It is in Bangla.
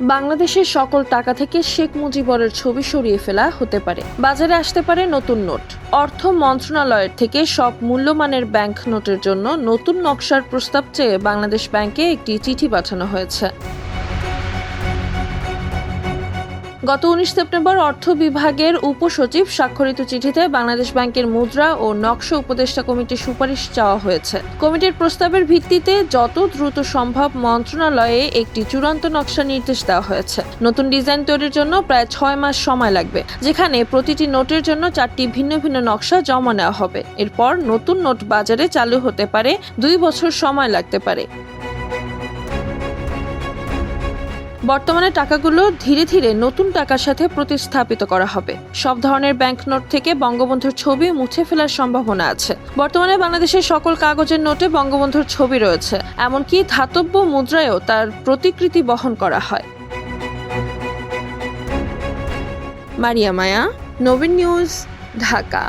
বাংলাদেশের সকল টাকা থেকে শেখ মুজিবরের ছবি সরিয়ে ফেলা হতে পারে। বাজারে আসতে পারে নতুন নোট। অর্থ মন্ত্রণালয়ের থেকে সব মূল্যমানের ব্যাংক নোটের জন্য নতুন নকশার প্রস্তাব চেয়ে বাংলাদেশ ব্যাংকে একটি চিঠি পাঠানো হয়েছে। গত উনিশ সেপ্টেম্বর অর্থ বিভাগের উপসচিব স্বাক্ষরিত চিঠিতে বাংলাদেশ ব্যাংকের মুদ্রা ও নকশা উপদেষ্টা কমিটির সুপারিশ চাওয়া হয়েছে। কমিটির প্রস্তাবের ভিত্তিতে যত দ্রুত সম্ভব মন্ত্রণালয়ে একটি চূড়ান্ত নকশা নির্দেশ দেওয়া হয়েছে। নতুন ডিজাইন তৈরির জন্য প্রায় ছয় মাস সময় লাগবে, যেখানে প্রতিটি নোটের জন্য চারটি ভিন্ন ভিন্ন নকশা জমা নেওয়া হবে। এরপর নতুন নোট বাজারে চালু হতে পারে, দুই বছর সময় লাগতে পারে। বর্তমানে টাকাগুলো ধীরে ধীরে নতুন টাকার সাথে প্রতিস্থাপিত করা হবে। সব ধরনের ব্যাংক নোট থেকে বঙ্গবন্ধুর ছবি মুছে ফেলার সম্ভাবনা আছে। বর্তমানে বাংলাদেশের সকল কাগজের নোটে বঙ্গবন্ধুর ছবি রয়েছে, এমনকি ধাতব্য মুদ্রায়ও তার প্রতিকৃতি বহন করা হয়। মারিয়া মায়া, নবীন নিউজ, ঢাকা।